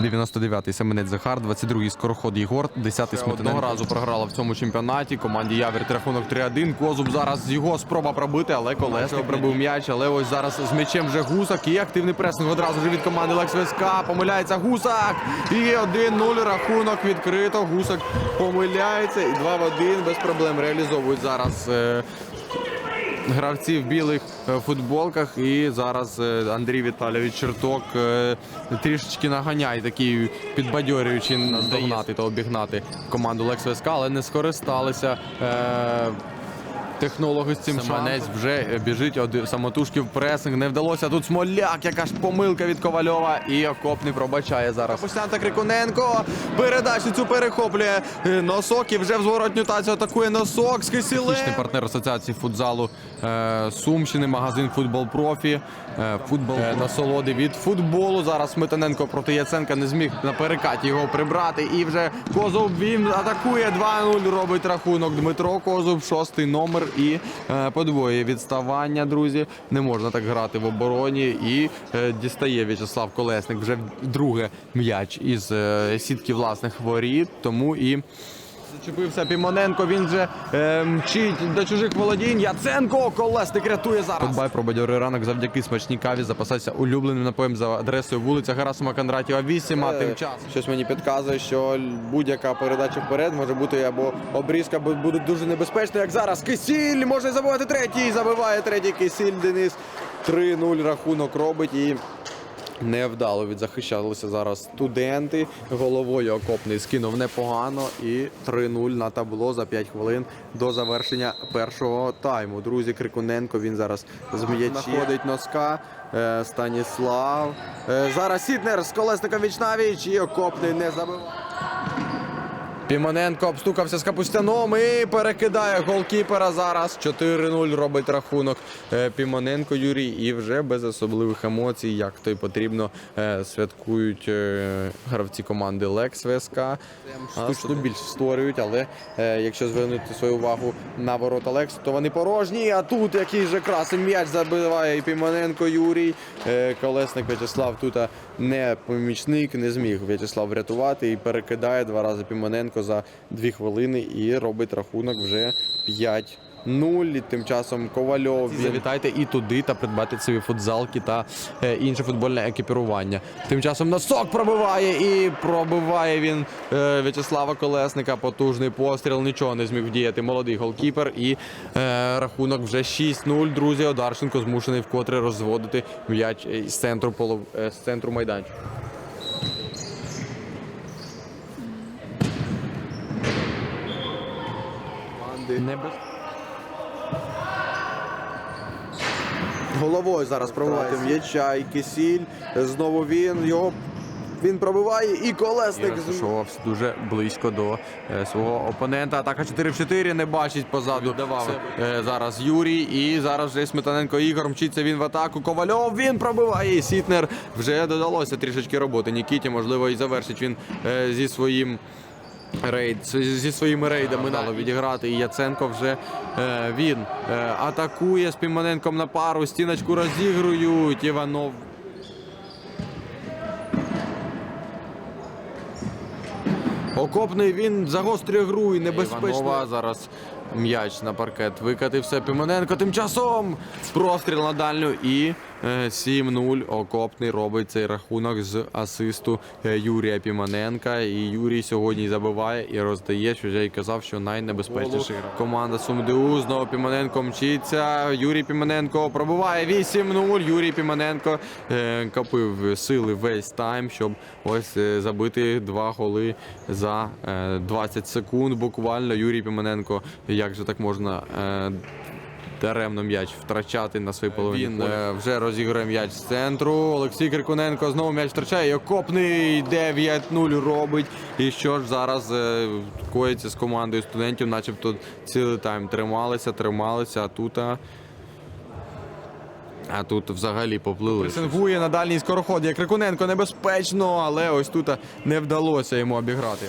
99-й Семенець Захар, 22-й Скороход Єгор, 10-й Сметаненко. Одного разу програла в цьому чемпіонаті. Команді Явір рахунок 3-1. Козуб зараз його спроба пробити, але Колесник прибив м'яч. Але ось зараз з м'ячем вже Гусак і активний пресинг одразу вже від команди Лекс ВСК. Помиляється Гусак. І 1-0 рахунок відкрито. Гусак помиляється. І 2 в 1 без проблем реалізовують зараз. Е, Гравці в білих е, футболках, і зараз е, Андрій Віталійович Черток е, трішечки наганяє такий підбадьорюючи наздогнати та обігнати команду Лекс ВСК, але не скористалися. Технологи з цим Семенець вже е, біжить один самотужки в пресинг. Не вдалося. Тут Смоляк, яка ж помилка від Ковальова. І окопний пробачає зараз. Капустянта Крикуненко. Передачу цю перехоплює е, носок і вже в зворотню тацію атакує носок з Кисілем. Партнер асоціації футзалу е, Сумщини, магазин Футбол Профі. Е, футбол е, насолоди від футболу. Зараз Сметаненко проти Яценка не зміг на перекаті його прибрати. І вже Козов він атакує 2-0. Робить рахунок Дмитро Козов, шостий номер і подвоє подвоює відставання, друзі. Не можна так грати в обороні. І е, дістає В'ячеслав Колесник вже друге м'яч із е, сітки власних воріт. Тому і. Зачепився Пімоненко, він вже е, мчить до чужих володінь. Яценко колесник рятує зараз. Подбай про бадьорий ранок завдяки смачній каві. Запасайся улюбленим напоєм за адресою вулиця Герасима Кондратєва 8, а тим часом. Щось мені підказує, що будь-яка передача вперед може бути або обрізка, або буде дуже небезпечно, як зараз. Кисіль може забивати третій. Забиває третій Кисіль Денис. 3-0 рахунок робить і. Невдало відзахищалися зараз студенти. Головою окопний скинув непогано. І 3-0 на табло за 5 хвилин до завершення першого тайму. Друзі, Крикуненко він зараз з м'ячі. Находить носка. Е, Станіслав. Е, зараз Сітнер з колесником вічнавіч і окопний не забиває. Пімоненко обстукався з Капустяном і перекидає голкіпера зараз. 4-0 робить рахунок е, Пімоненко Юрій. І вже без особливих емоцій, як то й потрібно, е, святкують е, гравці команди Лекс ВСК. Штучно більш створюють, але якщо звернути свою увагу на ворота Лекс, то вони порожні. А тут який же красень м'яч забиває і Пімоненко Юрій. Колесник В'ячеслав тут не помічник, не зміг В'ячеслав врятувати і перекидає два рази Пімоненко за дві хвилини і робить рахунок вже 5. 0 і тим часом Ковальов. Завітайте і туди та придбати собі футзалки та е, інше футбольне екіпірування. Тим часом носок пробиває і пробиває він е, В'ячеслава Колесника. Потужний постріл. Нічого не зміг вдіяти. Молодий голкіпер. І е, рахунок вже 6-0. Друзі, Одарченко змушений вкотре розводити м'яч е, з центру полов... е, з центру майданчика. Небез... Головою зараз пробиває м'яча і Кисіль. Знову він його він пробиває і І колесник. з- розташувався дуже близько до е, свого опонента. Атака 4 в 4 не бачить позаду. Давав зараз Юрій. І зараз вже Сметаненко Ігор. Мчиться він в атаку. Ковальов він пробиває. І Сітнер вже додалося трішечки роботи. Нікіті, можливо, і завершить він е, зі своїм. Рейд зі своїми рейдами дало відіграти. І Яценко вже е, він е, атакує з Пімоненком на пару. Стіночку розігрують. Іванов Окопний він загострює гру і небезпечно. Іванова зараз м'яч на паркет викатився. Пімоненко тим часом простріл на дальню і е, 7-0. Окопний робить цей рахунок з асисту е, Юрія Пімоненка. І Юрій сьогодні забиває і роздає, що я й казав, що найнебезпечніший гравець. команда СумДУ. Знову Пімоненко мчиться. Юрій Пімоненко пробиває 8-0. Юрій Пімоненко е, копив сили весь тайм, щоб ось е, забити два голи за е, 20 секунд. Буквально Юрій Пімоненко, як же так можна. е, Даремно м'яч втрачати на своїй половині. Він е, вже розігрує м'яч з центру. Олексій Киркуненко знову м'яч втрачає. Окопний 9-0 робить. І що ж зараз е, коїться з командою студентів, начебто цілий тайм трималися, трималися, а тут. а, тут взагалі поплили. Пресингує на дальній скороході. Крикуненко небезпечно, але ось тут не вдалося йому обіграти.